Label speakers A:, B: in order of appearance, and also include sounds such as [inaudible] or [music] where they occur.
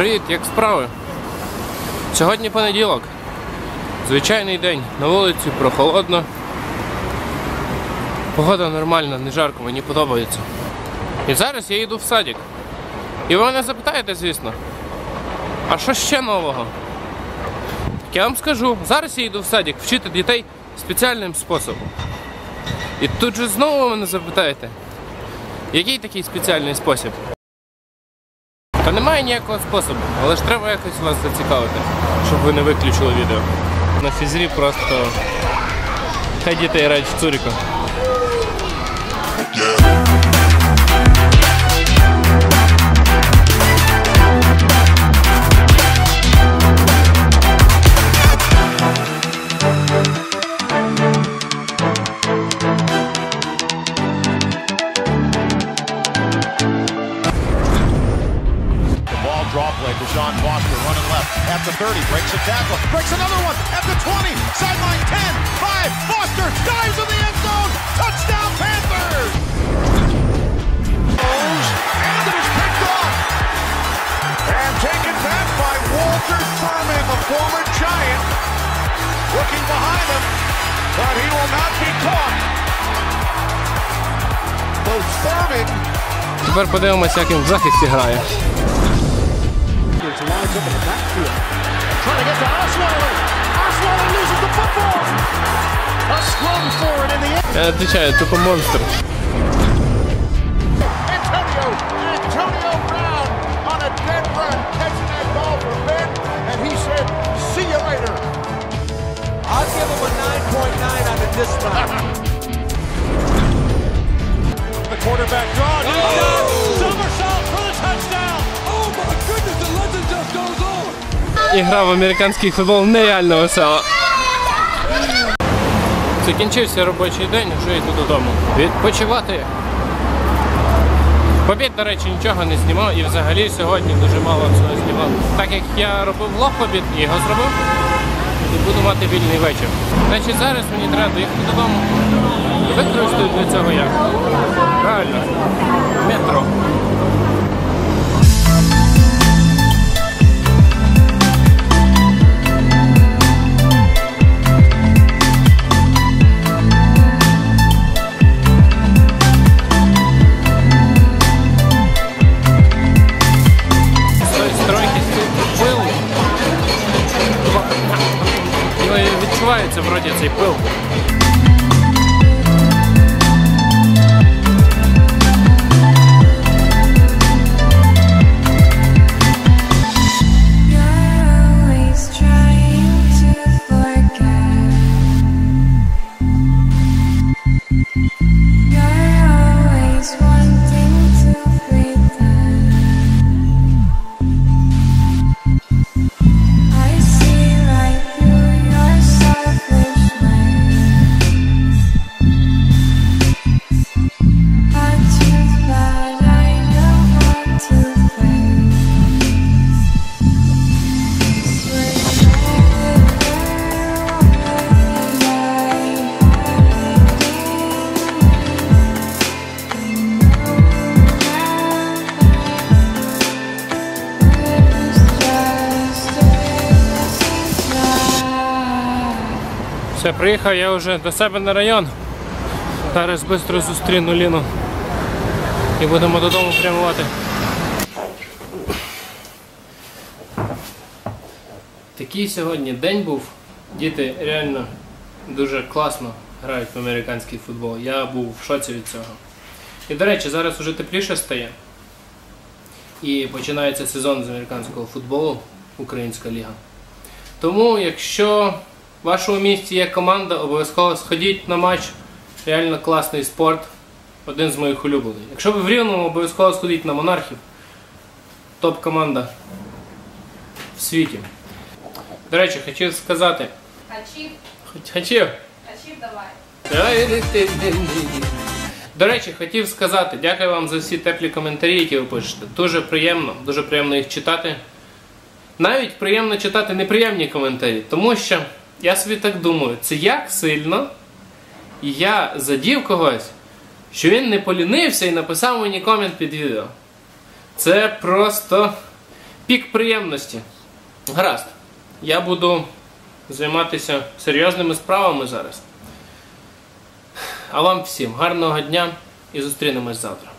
A: Привіт, як справи? Сьогодні понеділок. Звичайний день. На вулиці прохолодно. Погода нормальна, не жарко, мені подобається. І зараз я йду в садик. І ви мене запитаєте, звісно. А що ще нового? Так я вам скажу, зараз я йду в садик вчити дітей спеціальним способом. І тут же знову мене запитаєте, який такий спеціальний спосіб? Та немає ніякого способу, але ж треба якось вас зацікавити, щоб ви не виключили відео. На фізрі просто хай дітей грають в цуріку.
B: draw play. Deshaun Foster running left at the 30. Breaks a tackle. Breaks another one at the 20. Sideline 10. 5. Foster dives in the end zone. Touchdown Panthers. Goes, And it is picked off. And taken back by Walter Thurman, the former Giant. Looking behind him, but he will not be caught. So Thurman
A: Тепер подивимося, як він в захисті грає.
B: Rodgers lines up in the backfield. Trying to get to Osweiler. Osweiler loses the football. A scrum for it in the end.
A: Я відповідаю, тупо монстр.
B: Antonio, Antonio Brown on a dead run, catching that ball for Ben, and he said, see you later.
C: I'll give him a 9.9 on the dismount. [laughs]
B: The quarterback draw. Somersault for the
C: On.
A: Ігра в американський футбол нереально весела. Закінчився робочий день, вже йду додому. Відпочивати. В обід, до речі, нічого не знімав і взагалі сьогодні дуже мало цього знімав. Так як я робив влог в обід, його зробив і буду мати вільний вечір. Значить зараз мені треба доїхати додому. І використаю для цього як? Правильно. Метро. Вроді цей пил. Все, приїхав я вже до себе на район. Зараз швидко зустріну Ліну. І будемо додому прямувати. Такий сьогодні день був. Діти реально дуже класно грають в американський футбол. Я був в шоці від цього. І до речі, зараз уже тепліше стає. І починається сезон з американського футболу, Українська ліга. Тому, якщо в вашому місті є команда, обов'язково сходіть на матч. Реально класний спорт. Один з моїх улюблених. Якщо ви в Рівному, обов'язково сходіть на монархів. Топ-команда в світі. До речі, хотів сказати.
D: Хачів,
A: Хотів.
D: хачів давай.
A: До речі, хотів сказати, дякую вам за всі теплі коментарі, які ви пишете. Дуже приємно, дуже приємно їх читати. Навіть приємно читати неприємні коментарі, тому що я собі так думаю, це як сильно я задів когось, що він не полінився і написав мені комент під відео. Це просто пік приємності. Гаразд, я буду займатися серйозними справами зараз. А вам всім гарного дня і зустрінемось завтра.